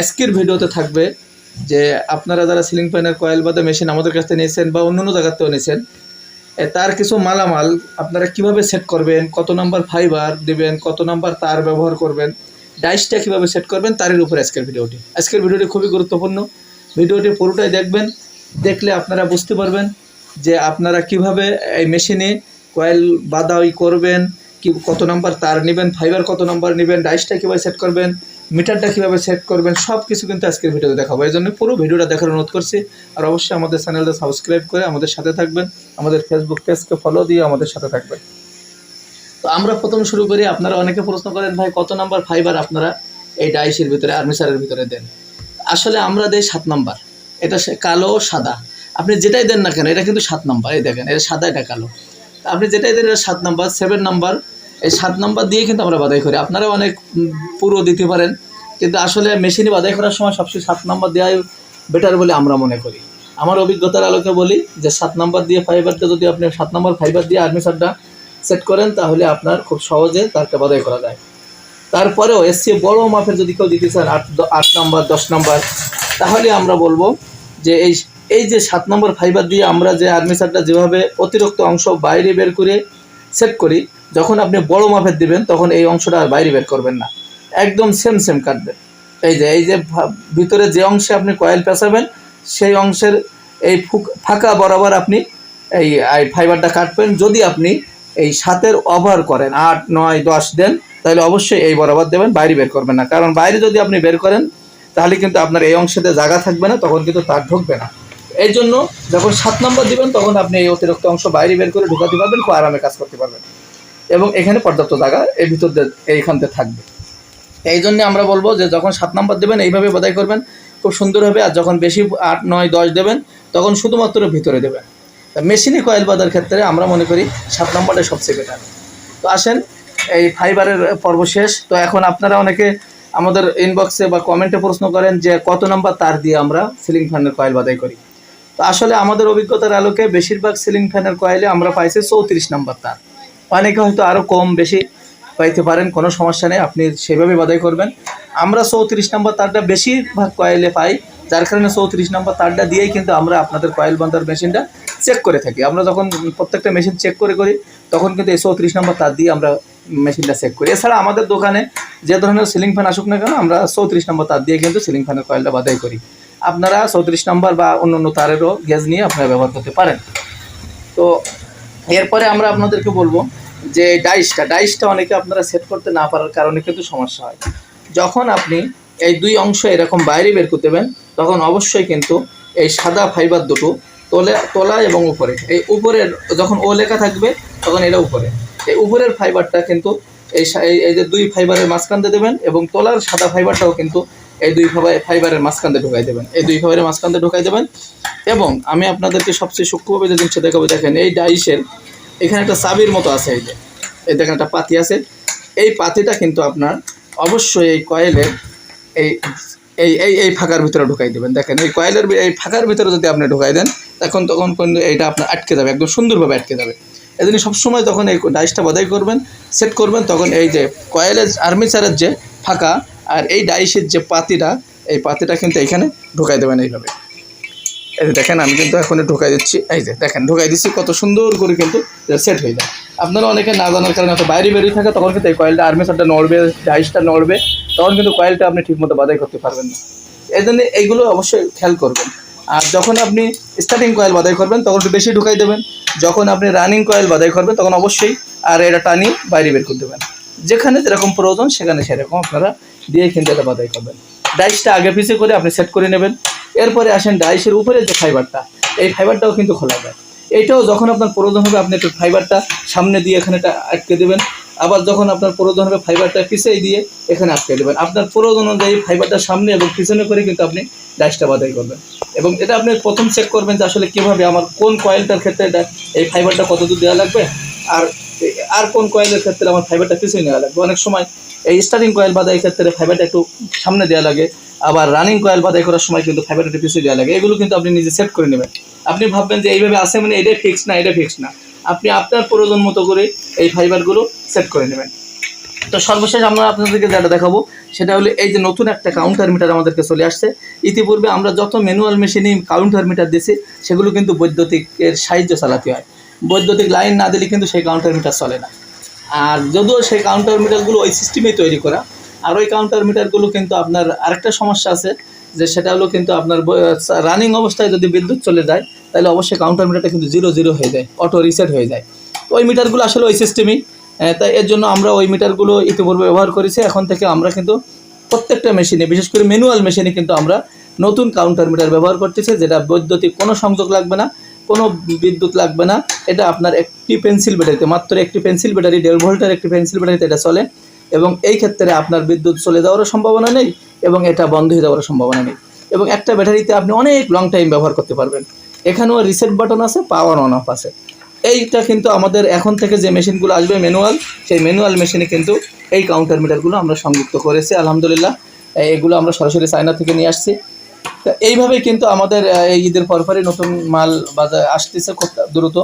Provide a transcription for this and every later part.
আজকের ভিডিওতে থাকবে যে আপনারা যারা সিলিং ফ্যানের কয়েল বাদে মেশিন আমাদের কাছ থেকে নিয়েছেন বা অন্য অন্য জায়গাতেও নিয়েছেন তার কিছু মালামাল আপনারা কীভাবে সেট করবেন, কত নাম্বার ফাইবার দিবেন, কত নাম্বার তার ব্যবহার করবেন ডাইসটা কীভাবে সেট করবেন তারের উপরে আজকের ভিডিওটি। আজকের ভিডিওটি খুবই গুরুত্বপূর্ণ। ভিডিওটি পুরোটাই দেখবেন, দেখলে আপনারা বুঝতে পারবেন যে আপনারা কীভাবে এই মেশিনে কয়েল বাদাই করবেন কি, কত নাম্বার তার নেবেন, ফাইবার কত নাম্বার নেবেন, ডাইসটা কীভাবে সেট করবেন, মিটারটা কীভাবে সেট করবেন সব কিছু কিন্তু আজকের ভিডিওতে দেখাবো। এই জন্য পুরো ভিডিওটা দেখার অনুরোধ করছি। আর অবশ্যই আমাদের চ্যানেলটা সাবস্ক্রাইব করে আমাদের সাথে থাকবেন। আমাদের ফেসবুক পেজকে ফলো দিয়ে আমাদের সাথে থাকবেন। তো আমরা প্রথম শুরু করি। আপনারা অনেকে প্রশ্ন করেন, ভাই, কত নাম্বার ফাইবার আপনারা এই ডাইসের ভিতরে আর্মিসারের ভিতরে দেন? আসলে আমরা দেই সাত নাম্বার। এটা কালো, সাদা। আপনি যেটাই দেন না কেন, এটা কিন্তু সাত নাম্বার। এই দেখেন, এটা সাদা, এটা কালো। আপনি যেটাই দেন সাত নাম্বার সেভেন নাম্বার। এই সাত নাম্বার দিয়ে কিন্তু আমরা বাদাই করি। আপনারা অনেক পুরো দিতে পারেন। কিন্তু আসলে মেশিনে বাদাই করার সময় সবচেয়ে সাত নাম্বার দেওয়াই বেটার বলে আমরা মনে করি। আমার অভিজ্ঞতার আলোকে বলি যে সাত নাম্বার দিয়ে ফাইবারটা যদি আপনি সাত নাম্বার ফাইবার দিয়ে আর্মিসারটা সেট করেন, তাহলে আপনার খুব সহজে তারটা বাদাই করা যায়। তারপরেও এর চেয়ে বড় মাপের যদি কেউ দিতে চান, আট আট নাম্বার, দশ নাম্বার, তাহলে আমরা বলব যে এই এই যে সাত নম্বর ফাইবার দিয়ে আমরা যে আর্মিসারটা যেভাবে অতিরিক্ত অংশ বাইরে বের করে সেট করি, যখন আপনি বড় মাপের দিবেন, তখন এই অংশটা আর বাইরে বের করবেন না। একদম সেম সেম কাটবেন এই যে এই যে ভিতরে যে অংশে আপনি কয়েল পেঁচাবেন, সেই অংশের এই ফুক- বরাবর আপনি এই ফাইবারটা কাটবেন। যদি আপনি এই সাতের ওভার করেন, আট, নয়, দশ দেন, তাহলে অবশ্যই এই বরাবর দেবেন, বাইরে বের করবেন না। কারণ বাইরে যদি আপনি বের করেন, তাহলে কিন্তু আপনার এই অংশেতে জায়গা থাকবে না, তখন কিন্তু তার ঢুকবে না। এই জন্য যখন সাত নম্বর দিবেন, তখন আপনি এই অতিরিক্ত অংশ বাইরে বের করে ঢুকাতে পারবেন, খুব আরামে কাজ করতে পারবেন। এবং এখানে পর্যাপ্ত জায়গা এর ভিতর এইখানতে থাকবে। এই জন্য আমরা বলব যে, যখন সাত নম্বর দেবেন, এইভাবে বাদাই করবেন, খুব সুন্দর হবে। আর যখন বেশি আট, নয়, দশ দেবেন, তখন শুধুমাত্র ভিতরে দেবেন। মেশিনে কয়েল বাঁধার ক্ষেত্রে আমরা মনে করি সাত নম্বরটাই সবচেয়ে বেটার তো আসেন, এই ফাইবারের পর্ব শেষ। তো এখন আপনারা অনেকে আমাদের ইনবক্সে বা কমেন্টে প্রশ্ন করেন যে, কত নম্বর তার দিয়ে আমরা সিলিং ফ্যানের কয়েল বাদাই করি? তো আসলে আমাদের অভিজ্ঞতার আলোকে বেশিরভাগ সিলিং ফ্যানের কয়েলে আমরা পাইছি চৌত্রিশ নম্বর তার। অনেকে হয়তো আরও কম বেশি পাইতে পারেন, কোনো সমস্যা নেই, আপনি সেভাবে বাদাই করবেন। আমরা চৌত্রিশ নম্বর তারটা বেশিরভাগ কয়েলে পাই, যার কারণে চৌত্রিশ নম্বর তারটা দিয়েই কিন্তু আমরা আপনাদের কয়েল বান্ধার মেশিনটা চেক করে থাকি। আমরা যখন প্রত্যেকটা মেশিন চেক করে করি, তখন কিন্তু এই চৌত্রিশ নম্বর তার দিয়ে আমরা মেশিনটা চেক করি। এছাড়া আমাদের দোকানে যে ধরনের সিলিং ফ্যান আসুক না কেন, আমরা চৌত্রিশ নম্বর তার দিয়ে কিন্তু সিলিং ফ্যানের কয়েলটা বাদাই করি। আপনারা চৌত্রিশ নম্বর বা অন্য অন্য তারেরও গ্যাস নিয়ে আপনারা ব্যবহার করতে পারেন। তো এরপরে আমরা আপনাদেরকে বলব যে ডাইসটা ডাইসটা অনেকে আপনারা সেট করতে না পারার কারণে কিন্তু সমস্যা হয়। যখন আপনি এই দুই অংশ এরকম বাইরে বের করতে দেবেন, তখন অবশ্যই কিন্তু এই সাদা ফাইবার দুটো তোলে, তোলা এবং উপরে, এই উপরের যখন ও লেখা থাকবে, তখন এটা উপরে। এই উপরের ফাইবারটা কিন্তু এই এই- যে দুই ফাইবারের মাঝখান দিয়ে দেবেন এবং তোলার সাদা ফাইবারটাও কিন্তু এই দুই ফাইবার- ফাইবারের মাঝখান দিয়ে ঢুকাই দেবেন। এই দুই ফাইবারের মাঝখান দিয়ে ঢুকাই দেবেন এবং আমি আপনাদেরকে সবচেয়ে সূক্ষ্মভাবে যে জিনিসটা দেখাবো, দেখেন এই ডাইসের এখানে একটা চাবির মতো আছে এই যে। এই দেখেন একটা পাতি আছে। এই পাতিটা কিন্তু আপনার অবশ্যই এই কয়েলের এই এই এই এই ফাঁকার ভিতরে ঢুকাই দেবেন। দেখেন এই কয়েলের এই ফাঁকার ভিতরে যদি আপনি ঢুকাই দেন, তখন তখন কিন্তু এইটা আপনার আটকে যাবে, একদম সুন্দরভাবে আটকে যাবে। এই জন্য সবসময় তখন এই ডাইসটা বাদাই করবেন, সেট করবেন, তখন এই যে কয়েলের আর্মিচারের যে ফাঁকা আর এই ডাইসের যে পাতিটা, এই পাতিটা কিন্তু এখানে ঢুকাই দেবেন এইভাবে। এই যে দেখেন, আমি কিন্তু এখন ঢুকাই দিচ্ছি। এই যে দেখেন, ঢুকাই দিচ্ছি, কত সুন্দর করে কিন্তু সেট হয়ে যায়। আপনারা অনেকে না জানার কারণে হয়তো বাইরে বেরিয়ে থাকে, তখন কিন্তু এই কয়েলটা আর্মিসারটা নড়বে, ডাইসটা নড়বে, তখন কিন্তু কয়েলটা আপনি ঠিকমতো বাদাই করতে পারবেন না। এই জন্য এইগুলো অবশ্যই খেয়াল করবেন। আর যখন আপনি স্টার্টিং কয়েল বাদাই করবেন, তখন একটু বেশি ঢুকাই দেবেন। যখন আপনি রানিং কয়েল বাদাই করবেন, তখন অবশ্যই আর এটা টানি বাইরে বের করে দেবেন। যেখানে যেরকম প্রয়োজন, সেখানে সেরকম আপনারা দিয়ে কিন্তু এটা বাদাই করবেন। ডাইসটা আগে পিছিয়ে করে আপনি সেট করে নেবেন। এরপরে আসেন ডাইসের উপরে যে ফাইবারটা, এই ফাইবারটাও কিন্তু খোলা যায়। এইটাও যখন আপনার প্রয়োজন হবে, আপনি একটু ফাইবারটা সামনে দিয়ে এখানে আটকে দেবেন। আবার যখন আপনার প্রয়োজন হবে, ফাইবারটা পিছিয়ে দিয়ে এখানে আটকে দেবেন। আপনার প্রয়োজন অনুযায়ী ফাইবারটা সামনে এবং পিছনে করে কিন্তু আপনি ডাইসটা বাদাই করবেন। এবং এটা আপনি প্রথম চেক করবেন যে আসলে কীভাবে, আমার কোন কয়েলটার ক্ষেত্রে এটা, এই ফাইবারটা কতদূর দেওয়া লাগবে। আর আর কোন কয়েলের ক্ষেত্রে আমার ফাইবারটা পিছিয়ে নেওয়া লাগবে? অনেক সময় এই স্টার্টিং কয়েল বাদাই ক্ষেত্রে ফাইবারটা একটু সামনে দেওয়া লাগে, আবার রানিং কয়েল বাদাই করার সময় কিন্তু ফাইবারটা একটু পিছিয়ে দেওয়া লাগে। এগুলো কিন্তু আপনি নিজে সেট করে নেবেন। আপনি ভাববেন যে এইভাবে আসে মানে এটাই ফিক্স না, এটা ফিক্স না। আপনি আপনার প্রয়োজন মতো করে এই ফাইবারগুলো সেট করে নেবেন। তো সর্বশেষ আমরা আপনাদেরকে যেটা দেখাবো, সেটা হলো এই যে নতুন একটা কাউন্টার মিটার আমাদেরকে চলে আসছে। ইতিপূর্বে আমরা যত ম্যানুয়াল মেশিনে কাউন্টার মিটার দিছি, সেগুলো কিন্তু বৈদ্যুতিকের সাহায্য চালাতে হয়। বৈদ্যুতিক লাইন না দিলে কিন্তু সেই কাউন্টার মিটার চলে না। আর যদিও সেই কাউন্টার মিটারগুলো ওই সিস্টেমেই তৈরি করা, আর ওই কাউন্টার মিটারগুলো কিন্তু আপনার আরেকটা সমস্যা আছে যে সেটা হলো কিন্তু আপনার রানিং অবস্থায় যদি বিদ্যুৎ চলে যায়, তাহলে অবশ্যই কাউন্টার মিটারটা কিন্তু জিরো জিরো হয়ে যায় অটো রিসেট হয়ে যায়। তো ওই মিটারগুলো আসলে ওই সিস্টেমই তাই এর জন্য আমরা ওই মিটারগুলো ইতিপূর্বে ব্যবহার করেছি, এখন থেকে আমরা কিন্তু প্রত্যেকটা মেশিনে বিশেষ করে ম্যানুয়াল মেশিনে কিন্তু আমরা নতুন কাউন্টার মিটার ব্যবহার করতেছি, যেটা বৈদ্যুতিক কোনো সংযোগ লাগবে না। কোনো বিদ্যুৎ লাগবে না। এটা আপনার একটি পেন্সিল ব্যাটারিতে, মাত্র একটি পেন্সিল ব্যাটারি, দেড় ভোল্টের একটি পেন্সিল ব্যাটারিতে এটা চলে। এবং এই ক্ষেত্রে আপনার বিদ্যুৎ চলে যাওয়ারও সম্ভাবনা নেই এবং এটা বন্ধ হয়ে যাওয়ারও সম্ভাবনা নেই। এবং একটা ব্যাটারিতে আপনি অনেক লং টাইম ব্যবহার করতে পারবেন। এখানেও রিসেট বাটন আছে পাওয়ার অন অফ আছে। এইটা কিন্তু আমাদের এখন থেকে যে মেশিনগুলো আসবে ম্যানুয়াল সেই ম্যানুয়াল মেশিনে কিন্তু এই কাউন্টার মিটারগুলো আমরা সংযুক্ত করেছি, আলহামদুলিল্লাহ। এগুলো আমরা সরাসরি চায়না থেকে নিয়ে আসছি। তো এইভাবেই কিন্তু আমাদের এই ঈদের পরপরই নতুন মাল বাজার আসতেছে খুব দ্রুত।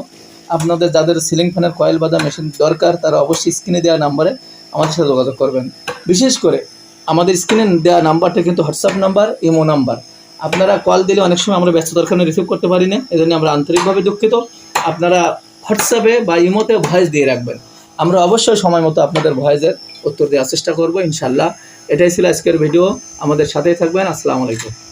আপনাদের যাদের সিলিং ফ্যানের কয়েল বাঁধা মেশিন দরকার, তারা অবশ্যই স্ক্রিনে দেওয়া নাম্বারে আমাদের সাথে যোগাযোগ করবেন। বিশেষ করে আমাদের স্ক্রিনে দেওয়া নাম্বারটা কিন্তু হোয়াটসঅ্যাপ নাম্বার ইমো নাম্বার আপনারা কল দিলে অনেক সময় আমরা ব্যস্ততার কারণে রিসিভ করতে পারি না, এজন্য আমরা আন্তরিকভাবে দুঃখিত। আপনারা হোয়াটসঅ্যাপে বা ইমোতে ভয়েস দিয়ে রাখবেন। আমরা অবশ্যই সময় মতো আপনাদের ভয়েসের উত্তর দেওয়ার চেষ্টা করব ইনশাল্লাহ এটাই ছিল আজকের ভিডিও আমাদের সাথেই থাকবেন। আসসালামু আলাইকুম।